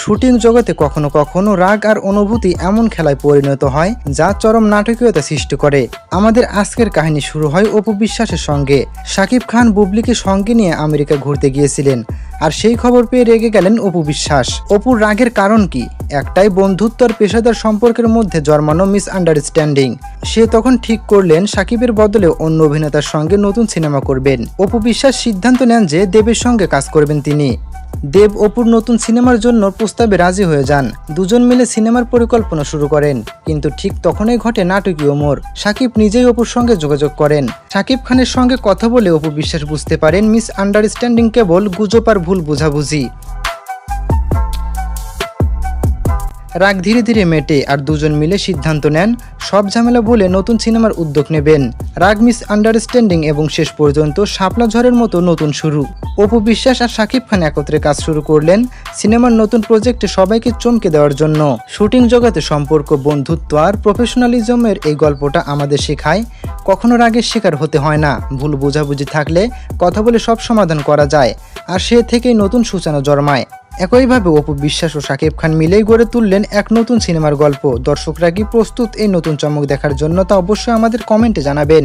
Shooting জগতে কখনো কখনো রাগ আর অনুভূতি এমন খেলায় পরিণত হয়, যা চরম নাটকীয়তা সৃষ্টি করে। আমাদের আজকের কাহিনী শুরু হয় অপু বিশ্বাসের সঙ্গে। শাকিব খান বুবলিকে সঙ্গে নিয়ে আমেরিকা ঘুরতে গিয়েছিলেন, আর সেই খবর পেয়ে রেগে গেলেন অপু বিশ্বাস। অপুর রাগের কারণ কি? একটাই বন্ধুত্ব আর পেশাদার সম্পর্কের মধ্যে জন্মানো মিস আন্ডারস্ট্যান্ডিং সে তখন ঠিক করলেন সাকিবের বদলে অন্য অভিনেতার সঙ্গে নতুন সিনেমা করবেন। অপু বিশ্বাস সিদ্ধান্ত নেন যে দেবের সঙ্গে কাজ করবেন তিনি। দেব অপুর নতুন সিনেমার জন্য প্রস্তাবে রাজি হয়ে যান। দুজন মিলে সিনেমার পরিকল্পনা শুরু করেন, কিন্তু ঠিক তখনই ঘটে নাটকীয় মোড় সাকিব নিজেই অপুর সঙ্গে যোগাযোগ করেন। সাকিব খানের সঙ্গে কথা বলে অপু বিশ্বাস বুঝতে পারেন, মিস আন্ডারস্ট্যান্ডিং কেবল গুজব আর ভুল বোঝাবুঝি। রাগ ধীরে ধীরে মেটে আর দুজন মিলে সিদ্ধান্ত নেন, সব ঝামেলা ভুলে নতুন সিনেমার উদ্যোগ নেবেন। রাগ মিস আন্ডারস্ট্যান্ডিং এবং শেষ পর্যন্ত শাপলা ঝড়ের মতো নতুন শুরু। অপু বিশ্বাস আর শাকিব খান একত্রে কাজ শুরু করলেন সিনেমার নতুন প্রজেক্টে সবাইকে চমকে দেওয়ার জন্য। শুটিং জগতে সম্পর্ক, বন্ধুত্ব আর প্রফেশনালিজমের এই গল্পটা আমাদের শেখায়, কখনো রাগের শিকার হতে হয় না। ভুল বোঝাবুঝি থাকলে কথা বলে সব সমাধান করা যায়, আর সে থেকেই নতুন সূচনা জন্মায়। একইভাবে অপু বিশ্বাস ও সাকিব খান মিলেই গড়ে তুললেন এক নতুন সিনেমার গল্প। দর্শকরা কি প্রস্তুত এই নতুন চমক দেখার জন্য তা অবশ্যই আমাদের কমেন্টে জানাবেন।